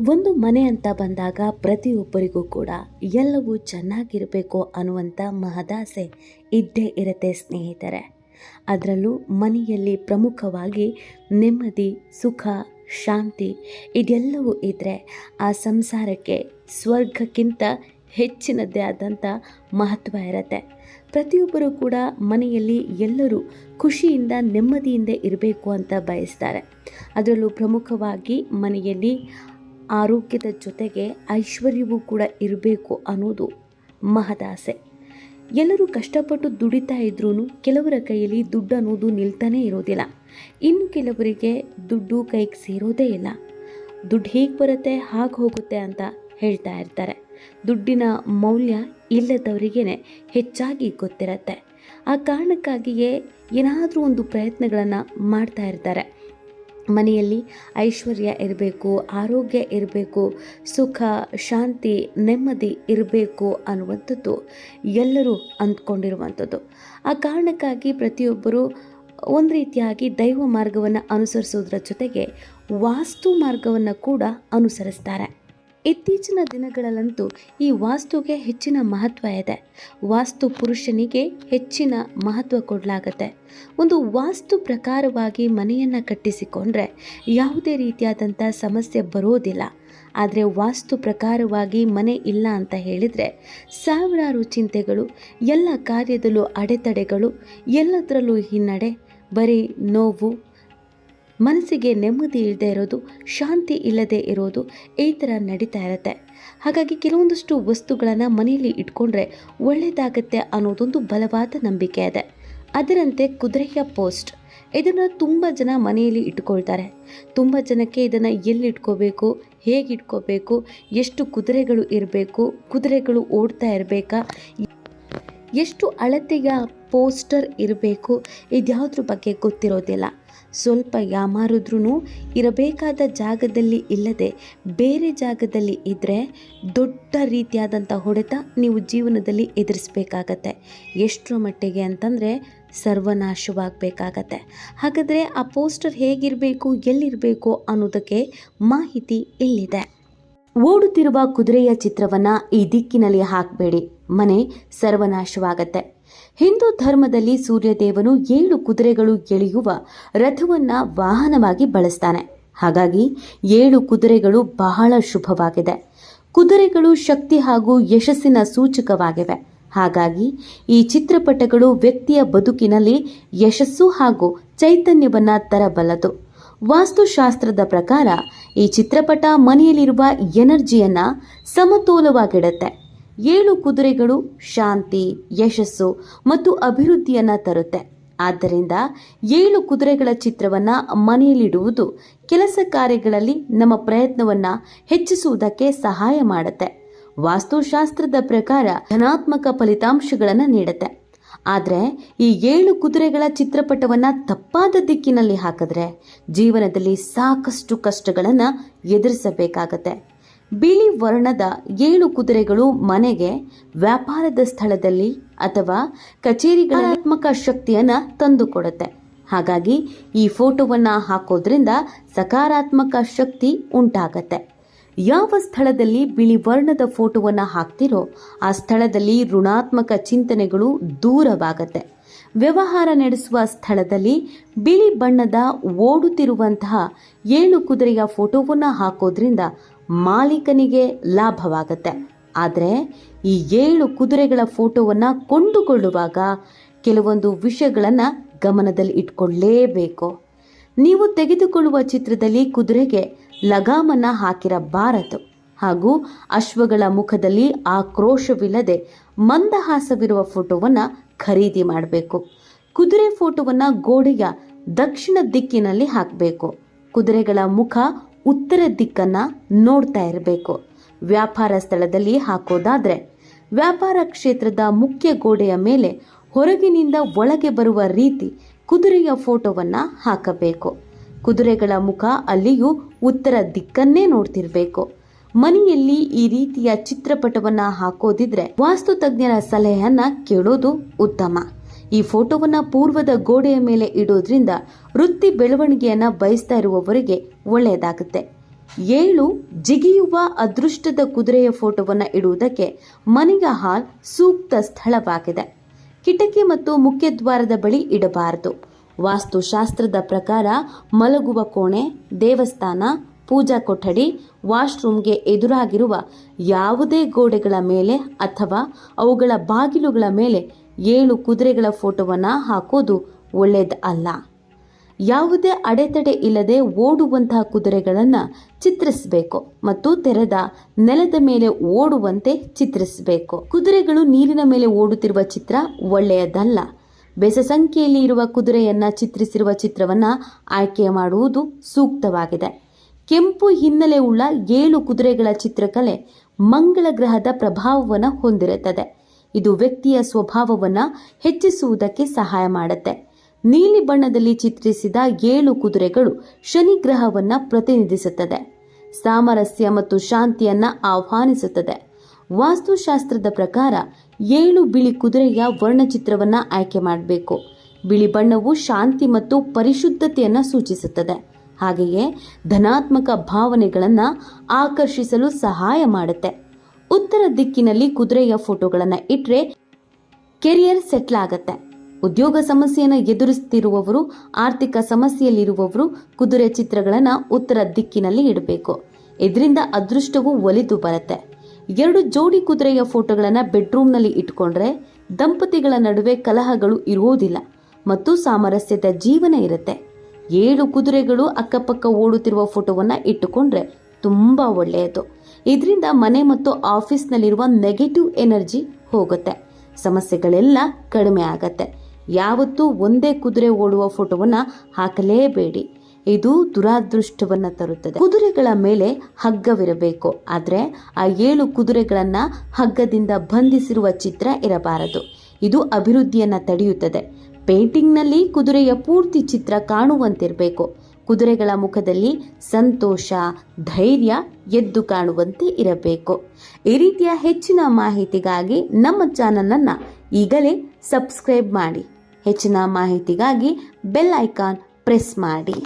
ಒಂದು ಮನೆ ಅಂತ ಬಂದಾಗ ಪ್ರತಿಯೊಬ್ಬರಿಗೂ ಕೂಡ ಎಲ್ಲವೂ ಚೆನ್ನಾಗಿರಬೇಕು ಅನ್ನುವಂಥ ಮಹದಾಸೆ ಇದ್ದೇ ಇರುತ್ತೆ ಸ್ನೇಹಿತರೆ. ಅದರಲ್ಲೂ ಮನೆಯಲ್ಲಿ ಪ್ರಮುಖವಾಗಿ ನೆಮ್ಮದಿ, ಸುಖ, ಶಾಂತಿ ಇದೆಲ್ಲವೂ ಇದ್ದರೆ ಆ ಸಂಸಾರಕ್ಕೆ ಸ್ವರ್ಗಕ್ಕಿಂತ ಹೆಚ್ಚಿನದ್ದೇ ಆದಂಥ ಮಹತ್ವ ಇರುತ್ತೆ. ಪ್ರತಿಯೊಬ್ಬರೂ ಕೂಡ ಮನೆಯಲ್ಲಿ ಎಲ್ಲರೂ ಖುಷಿಯಿಂದ, ನೆಮ್ಮದಿಯಿಂದ ಇರಬೇಕು ಅಂತ ಬಯಸ್ತಾರೆ. ಅದರಲ್ಲೂ ಪ್ರಮುಖವಾಗಿ ಮನೆಯಲ್ಲಿ ಆರೋಗ್ಯದ ಜೊತೆಗೆ ಐಶ್ವರ್ಯವೂ ಕೂಡ ಇರಬೇಕು ಅನ್ನೋದು ಮಹದಾಸೆ. ಎಲ್ಲರೂ ಕಷ್ಟಪಟ್ಟು ದುಡಿತಾ ಇದ್ರೂ ಕೆಲವರ ಕೈಯಲ್ಲಿ ದುಡ್ಡು ಅನ್ನೋದು ನಿಲ್ತಾನೇ ಇರೋದಿಲ್ಲ. ಇನ್ನು ಕೆಲವರಿಗೆ ದುಡ್ಡು ಕೈಗೆ ಸೇರೋದೇ ಇಲ್ಲ. ದುಡ್ಡು ಹೇಗೆ ಬರುತ್ತೆ, ಹಾಗೆ ಹೋಗುತ್ತೆ ಅಂತ ಹೇಳ್ತಾ ಇರ್ತಾರೆ. ದುಡ್ಡಿನ ಮೌಲ್ಯ ಇಲ್ಲದವರಿಗೇ ಹೆಚ್ಚಾಗಿ ಗೊತ್ತಿರತ್ತೆ. ಆ ಕಾರಣಕ್ಕಾಗಿಯೇ ಏನಾದರೂ ಒಂದು ಪ್ರಯತ್ನಗಳನ್ನು ಮಾಡ್ತಾ ಇರ್ತಾರೆ. ಮನೆಯಲ್ಲಿ ಐಶ್ವರ್ಯ ಇರಬೇಕು, ಆರೋಗ್ಯ ಇರಬೇಕು, ಸುಖ, ಶಾಂತಿ, ನೆಮ್ಮದಿ ಇರಬೇಕು ಅನ್ನುವಂಥದ್ದು ಎಲ್ಲರೂ ಅಂದ್ಕೊಂಡಿರುವಂಥದ್ದು. ಆ ಕಾರಣಕ್ಕಾಗಿ ಪ್ರತಿಯೊಬ್ಬರು ಒಂದು ರೀತಿಯಾಗಿ ದೈವ ಮಾರ್ಗವನ್ನು ಅನುಸರಿಸೋದ್ರ ಜೊತೆಗೆ ವಾಸ್ತು ಮಾರ್ಗವನ್ನು ಕೂಡ ಅನುಸರಿಸ್ತಾರೆ. ಇತ್ತೀಚಿನ ದಿನಗಳಲ್ಲಂತೂ ಈ ವಾಸ್ತುಗೆ ಹೆಚ್ಚಿನ ಮಹತ್ವ ಇದೆ. ವಾಸ್ತು ಪುರುಷನಿಗೆ ಹೆಚ್ಚಿನ ಮಹತ್ವ ಕೊಡಲಾಗತ್ತೆ. ಒಂದು ವಾಸ್ತು ಪ್ರಕಾರವಾಗಿ ಮನೆಯನ್ನು ಕಟ್ಟಿಸಿಕೊಂಡ್ರೆ ಯಾವುದೇ ರೀತಿಯಾದಂಥ ಸಮಸ್ಯೆ ಬರೋದಿಲ್ಲ. ಆದರೆ ವಾಸ್ತು ಪ್ರಕಾರವಾಗಿ ಮನೆ ಇಲ್ಲ ಅಂತ ಹೇಳಿದರೆ ಸಾವಿರಾರು ಚಿಂತೆಗಳು, ಎಲ್ಲ ಕಾರ್ಯದಲ್ಲೂ ಅಡೆತಡೆಗಳು, ಎಲ್ಲದರಲ್ಲೂ ಹಿನ್ನಡೆ, ಬರೀ ನೋವು ಮನಸ್ಸಿಗೆ ನೆಮ್ಮದಿ ಇಲ್ಲದೆ ಇರೋದು, ಶಾಂತಿ ಇಲ್ಲದೆ ಇರೋದು ಈ ಥರ ನಡೀತಾ ಇರುತ್ತೆ. ಹಾಗಾಗಿ ಕೆಲವೊಂದಷ್ಟು ವಸ್ತುಗಳನ್ನು ಮನೆಯಲ್ಲಿ ಇಟ್ಕೊಂಡ್ರೆ ಒಳ್ಳೆಯದಾಗತ್ತೆ ಅನ್ನೋದೊಂದು ಬಲವಾದ ನಂಬಿಕೆ ಇದೆ. ಅದರಂತೆ ಕುದುರೆಯ ಪೋಸ್ಟ್. ಇದನ್ನು ತುಂಬ ಜನ ಮನೆಯಲ್ಲಿ ಇಟ್ಕೊಳ್ತಾರೆ. ತುಂಬ ಜನಕ್ಕೆ ಇದನ್ನು ಎಲ್ಲಿ ಇಟ್ಕೋಬೇಕು, ಹೇಗೆ ಇಟ್ಕೋಬೇಕು, ಎಷ್ಟು ಕುದುರೆಗಳು ಇರಬೇಕು, ಕುದುರೆಗಳು ಓಡ್ತಾ ಇರಬೇಕಾ, ಎಷ್ಟು ಅಳತೆಯ ಪೋಸ್ಟರ್ ಇರಬೇಕು. ಇದ್ಯಾವುದ್ರ ಬಗ್ಗೆ ಗೊತ್ತಿರೋದಿಲ್ಲ. ಸ್ವಲ್ಪ ಯಾಮಾರಿದ್ರೂ ಇರಬೇಕಾದ ಜಾಗದಲ್ಲಿ ಇಲ್ಲದೆ ಬೇರೆ ಜಾಗದಲ್ಲಿ ಇದ್ದರೆ ದೊಡ್ಡ ರೀತಿಯಾದಂಥ ಹೊಡೆತ ನೀವು ಜೀವನದಲ್ಲಿ ಎದುರಿಸಬೇಕಾಗತ್ತೆ. ಎಷ್ಟರ ಮಟ್ಟಿಗೆ ಅಂತಂದರೆ ಸರ್ವನಾಶವಾಗಬೇಕಾಗತ್ತೆ. ಹಾಗಾದರೆ ಆ ಪೋಸ್ಟರ್ ಹೇಗಿರಬೇಕು, ಎಲ್ಲಿರಬೇಕು ಅನ್ನೋದಕ್ಕೆ ಮಾಹಿತಿ ಇಲ್ಲಿದೆ. ಓಡುತ್ತಿರುವ ಕುದುರೆಯ ಚಿತ್ರವನ್ನು ಈ ದಿಕ್ಕಿನಲ್ಲಿ ಹಾಕಬೇಡಿ. ಮನೆ ಸರ್ವನಾಶವಾಗತ್ತೆ. ಹಿಂದೂ ಧರ್ಮದಲ್ಲಿ ಸೂರ್ಯದೇವನು ಏಳು ಕುದುರೆಗಳು ಎಳೆಯುವ ರಥವನ್ನ ವಾಹನವಾಗಿ ಬಳಸ್ತಾನೆ. ಹಾಗಾಗಿ ಏಳು ಕುದುರೆಗಳು ಬಹಳ ಶುಭವಾಗಿದೆ. ಕುದುರೆಗಳು ಶಕ್ತಿ ಹಾಗೂ ಯಶಸ್ಸಿನ ಸೂಚಕವಾಗಿವೆ. ಹಾಗಾಗಿ ಈ ಚಿತ್ರಪಟಗಳು ವ್ಯಕ್ತಿಯ ಬದುಕಿನಲ್ಲಿ ಯಶಸ್ಸು ಹಾಗೂ ಚೈತನ್ಯವನ್ನ ತರಬಲ್ಲದು. ವಾಸ್ತುಶಾಸ್ತ್ರದ ಪ್ರಕಾರ ಈ ಚಿತ್ರಪಟ ಮನೆಯಲ್ಲಿರುವ ಎನರ್ಜಿಯನ್ನ ಸಮತೋಲವಾಗಿಡುತ್ತೆ. ಏಳು ಕುದುರೆಗಳು ಶಾಂತಿ, ಯಶಸ್ಸು ಮತ್ತು ಅಭಿವೃದ್ಧಿಯನ್ನ ತರುತ್ತೆ. ಆದ್ದರಿಂದ ಏಳು ಕುದುರೆಗಳ ಚಿತ್ರವನ್ನ ಮನೆಯಲ್ಲಿಡುವುದು ಕೆಲಸ ಕಾರ್ಯಗಳಲ್ಲಿ ನಮ್ಮ ಪ್ರಯತ್ನವನ್ನ ಹೆಚ್ಚಿಸುವುದಕ್ಕೆ ಸಹಾಯ ಮಾಡುತ್ತೆ. ವಾಸ್ತುಶಾಸ್ತ್ರದ ಪ್ರಕಾರ ಧನಾತ್ಮಕ ಫಲಿತಾಂಶಗಳನ್ನು ನೀಡುತ್ತೆ. ಆದರೆ ಈ ಏಳು ಕುದುರೆಗಳ ಚಿತ್ರಪಟವನ್ನು ತಪ್ಪಾದ ದಿಕ್ಕಿನಲ್ಲಿ ಹಾಕಿದ್ರೆ ಜೀವನದಲ್ಲಿ ಸಾಕಷ್ಟು ಕಷ್ಟಗಳನ್ನು ಎದುರಿಸಬೇಕಾಗತ್ತೆ. ಬಿಳಿ ವರ್ಣದ ಏಳು ಕುದುರೆಗಳು ಮನೆಗೆ, ವ್ಯಾಪಾರದ ಸ್ಥಳದಲ್ಲಿ ಅಥವಾ ಕಚೇರಿಗಳಾತ್ಮಕ ಶಕ್ತಿಯನ್ನು ತಂದುಕೊಡುತ್ತೆ. ಹಾಗಾಗಿ ಈ ಫೋಟೋವನ್ನ ಹಾಕೋದ್ರಿಂದ ಸಕಾರಾತ್ಮಕ ಶಕ್ತಿ ಉಂಟಾಗತ್ತೆ. ಯಾವ ಸ್ಥಳದಲ್ಲಿ ಬಿಳಿ ವರ್ಣದ ಫೋಟೋವನ್ನು ಹಾಕ್ತಿರೋ ಆ ಸ್ಥಳದಲ್ಲಿ ಋಣಾತ್ಮಕ ಚಿಂತನೆಗಳು ದೂರವಾಗತ್ತೆ. ವ್ಯವಹಾರ ನಡೆಸುವ ಸ್ಥಳದಲ್ಲಿ ಬಿಳಿ ಬಣ್ಣದ ಓಡುತ್ತಿರುವಂತಹ ಏಳು ಕುದುರೆಯ ಫೋಟೋವನ್ನು ಹಾಕೋದ್ರಿಂದ ಮಾಲೀಕನಿಗೆ ಲಾಭವಾಗತ್ತೆ. ಆದರೆ ಈ ಏಳು ಕುದುರೆಗಳ ಫೋಟೋವನ್ನು ಕೊಂಡುಕೊಳ್ಳುವಾಗ ಕೆಲವೊಂದು ವಿಷಯಗಳನ್ನು ಗಮನದಲ್ಲಿ ಇಟ್ಕೊಳ್ಳೇಬೇಕು. ನೀವು ತೆಗೆದುಕೊಳ್ಳುವ ಚಿತ್ರದಲ್ಲಿ ಕುದುರೆಗೆ ಲಗಾಮನ್ನ ಹಾಕಿರಬಾರದು ಹಾಗೂ ಅಶ್ವಗಳ ಮುಖದಲ್ಲಿ ಆಕ್ರೋಶವಿಲ್ಲದೆ ಮಂದಹಾಸವಿರುವ ಫೋಟೋವನ್ನು ಖರೀದಿ ಮಾಡಬೇಕು. ಕುದುರೆ ಫೋಟೋವನ್ನು ಗೋಡೆಯ ದಕ್ಷಿಣ ದಿಕ್ಕಿನಲ್ಲಿ ಹಾಕಬೇಕು. ಕುದುರೆಗಳ ಮುಖ ಉತ್ತರ ದಿಕ್ಕನ್ನು ನೋಡ್ತಾ ಇರಬೇಕು. ವ್ಯಾಪಾರ ಸ್ಥಳದಲ್ಲಿ ಹಾಕೋದಾದರೆ ವ್ಯಾಪಾರ ಕ್ಷೇತ್ರದ ಮುಖ್ಯ ಗೋಡೆಯ ಮೇಲೆ ಹೊರಗಿನಿಂದ ಒಳಗೆ ಬರುವ ರೀತಿ ಕುದುರೆಯ ಫೋಟೋವನ್ನು ಹಾಕಬೇಕು. ಕುದುರೆಗಳ ಮುಖ ಅಲ್ಲಿಯೂ ಉತ್ತರ ದಿಕ್ಕನ್ನೇ ನೋಡ್ತಿರ್ಬೇಕು. ಮನೆಯಲ್ಲಿ ಈ ರೀತಿಯ ಚಿತ್ರಪಟವನ್ನ ಹಾಕೋದಿದ್ರೆ ವಾಸ್ತು ತಜ್ಞರ ಸಲಹೆಯನ್ನ ಕೇಳೋದು ಉತ್ತಮ. ಈ ಫೋಟೋವನ್ನ ಪೂರ್ವದ ಗೋಡೆಯ ಮೇಲೆ ಇಡೋದ್ರಿಂದ ವೃತ್ತಿ ಬೆಳವಣಿಗೆಯನ್ನ ಬಯಸ್ತಾ ಇರುವವರಿಗೆ ಒಳ್ಳೆಯದಾಗುತ್ತೆ. ಏಳು, ಜಿಗಿಯುವ ಅದೃಷ್ಟದ ಕುದುರೆಯ ಫೋಟೋವನ್ನು ಇಡುವುದಕ್ಕೆ ಮನೆಯ ಹಾಲ್ ಸೂಕ್ತ ಸ್ಥಳವಾಗಿದೆ. ಕಿಟಕಿ ಮತ್ತು ಮುಖ್ಯದ್ವಾರದ ಬಳಿ ಇಡಬಾರದು. ವಾಸ್ತುಶಾಸ್ತ್ರದ ಪ್ರಕಾರ ಮಲಗುವ ಕೋಣೆ, ದೇವಸ್ಥಾನ, ಪೂಜಾ ಕೊಠಡಿ, ವಾಶ್ರೂಮ್ಗೆ ಎದುರಾಗಿರುವ ಯಾವುದೇ ಗೋಡೆಗಳ ಮೇಲೆ ಅಥವಾ ಅವುಗಳ ಬಾಗಿಲುಗಳ ಮೇಲೆ ಏಳು ಕುದುರೆಗಳ ಫೋಟೋವನ್ನು ಹಾಕೋದು ಒಳ್ಳೆಯದು ಅಲ್ಲ ಯಾವುದೇ ಅಡೆತಡೆ ಇಲ್ಲದೆ ಓಡುವಂತಹ ಕುದುರೆಗಳನ್ನು ಚಿತ್ರಿಸಬೇಕು ಮತ್ತು ತೆರೆದ ನೆಲದ ಮೇಲೆ ಓಡುವಂತೆ ಚಿತ್ರಿಸಬೇಕು. ಕುದುರೆಗಳು ನೀರಿನ ಮೇಲೆ ಓಡುತ್ತಿರುವ ಚಿತ್ರ ಒಳ್ಳೆಯದಲ್ಲ. ಬೆಸ ಸಂಖ್ಯೆಯಲ್ಲಿ ಇರುವ ಕುದುರೆಯನ್ನ ಚಿತ್ರಿಸಿರುವ ಚಿತ್ರವನ್ನ ಆಯ್ಕೆ ಮಾಡುವುದು ಸೂಕ್ತವಾಗಿದೆ. ಕೆಂಪು ಹಿನ್ನೆಲೆ ಉಳ್ಳ ಏಳು ಕುದುರೆಗಳ ಚಿತ್ರಕಲೆ ಮಂಗಳ ಗ್ರಹದ ಪ್ರಭಾವವನ್ನು ಹೊಂದಿರುತ್ತದೆ. ಇದು ವ್ಯಕ್ತಿಯ ಸ್ವಭಾವವನ್ನು ಹೆಚ್ಚಿಸುವುದಕ್ಕೆ ಸಹಾಯ ಮಾಡುತ್ತೆ. ನೀಲಿ ಬಣ್ಣದಲ್ಲಿ ಚಿತ್ರಿಸಿದ ಏಳು ಕುದುರೆಗಳು ಶನಿ ಗ್ರಹವನ್ನು ಪ್ರತಿನಿಧಿಸುತ್ತದೆ. ಸಾಮರಸ್ಯ ಮತ್ತು ಶಾಂತಿಯನ್ನ ಆಹ್ವಾನಿಸುತ್ತದೆ. ವಾಸ್ತುಶಾಸ್ತ್ರದ ಪ್ರಕಾರ ಏಳು ಬಿಳಿ ಕುದುರೆಯ ವರ್ಣಚಿತ್ರವನ್ನ ಆಯ್ಕೆ ಮಾಡಬೇಕು. ಬಿಳಿ ಬಣ್ಣವು ಶಾಂತಿ ಮತ್ತು ಪರಿಶುದ್ಧತೆಯನ್ನು ಸೂಚಿಸುತ್ತದೆ. ಹಾಗೆಯೇ ಧನಾತ್ಮಕ ಭಾವನೆಗಳನ್ನು ಆಕರ್ಷಿಸಲು ಸಹಾಯ ಮಾಡುತ್ತೆ. ಉತ್ತರ ದಿಕ್ಕಿನಲ್ಲಿ ಕುದುರೆಯ ಫೋಟೋಗಳನ್ನು ಇಟ್ಟರೆ ಕೆರಿಯರ್ ಸೆಟ್ಲ್ ಆಗತ್ತೆ. ಉದ್ಯೋಗ ಸಮಸ್ಯೆಯನ್ನು ಎದುರಿಸುತ್ತಿರುವವರು ಆರ್ಥಿಕ ಸಮಸ್ಯೆಯಲ್ಲಿರುವವರು ಕುದುರೆ ಚಿತ್ರಗಳನ್ನು ಉತ್ತರ ದಿಕ್ಕಿನಲ್ಲಿ ಇಡಬೇಕು. ಇದರಿಂದ ಅದೃಷ್ಟವು ಒಲಿದು ಬರುತ್ತೆ. ಎರಡು ಜೋಡಿ ಕುದುರೆಯ ಫೋಟೋಗಳನ್ನು ಬೆಡ್ರೂಮ್ನಲ್ಲಿ ಇಟ್ಕೊಂಡ್ರೆ ದಂಪತಿಗಳ ನಡುವೆ ಕಲಹಗಳು ಇರುವುದಿಲ್ಲ ಮತ್ತು ಸಾಮರಸ್ಯದ ಜೀವನ ಇರುತ್ತೆ. ಏಳು ಕುದುರೆಗಳು ಅಕ್ಕಪಕ್ಕ ಓಡುತ್ತಿರುವ ಫೋಟೋವನ್ನು ಇಟ್ಟುಕೊಂಡ್ರೆ ತುಂಬ ಒಳ್ಳೆಯದು. ಇದರಿಂದ ಮನೆ ಮತ್ತು ಆಫೀಸ್ನಲ್ಲಿರುವ ನೆಗೆಟಿವ್ ಎನರ್ಜಿ ಹೋಗುತ್ತೆ. ಸಮಸ್ಯೆಗಳೆಲ್ಲ ಕಡಿಮೆ ಆಗತ್ತೆ. ಯಾವತ್ತೂ ಒಂದೇ ಕುದುರೆ ಓಡುವ ಫೋಟೋವನ್ನು ಹಾಕಲೇಬೇಡಿ. ಇದು ದುರಾದೃಷ್ಟವನ್ನ ತರುತ್ತದೆ. ಕುದುರೆಗಳ ಮೇಲೆ ಹಗ್ಗವಿರಬೇಕು. ಆದರೆ ಆ ಏಳು ಕುದುರೆಗಳನ್ನು ಹಗ್ಗದಿಂದ ಬಂಧಿಸಿರುವ ಚಿತ್ರ ಇರಬಾರದು. ಇದು ಅಭಿವೃದ್ಧಿಯನ್ನು ತಡೆಯುತ್ತದೆ. ಪೇಂಟಿಂಗ್ನಲ್ಲಿ ಕುದುರೆಯ ಪೂರ್ತಿ ಚಿತ್ರ ಕಾಣುವಂತಿರಬೇಕು. ಕುದುರೆಗಳ ಮುಖದಲ್ಲಿ ಸಂತೋಷ, ಧೈರ್ಯ ಎದ್ದು ಕಾಣುವಂತೆ ಇರಬೇಕು. ಈ ರೀತಿಯ ಹೆಚ್ಚಿನ ಮಾಹಿತಿಗಾಗಿ ನಮ್ಮ ಚಾನಲನ್ನು ಈಗಲೇ ಸಬ್ಸ್ಕ್ರೈಬ್ ಮಾಡಿ. ಹೆಚ್ಚಿನ ಮಾಹಿತಿಗಾಗಿ ಬೆಲ್ ಐಕಾನ್ ಪ್ರೆಸ್ ಮಾಡಿ.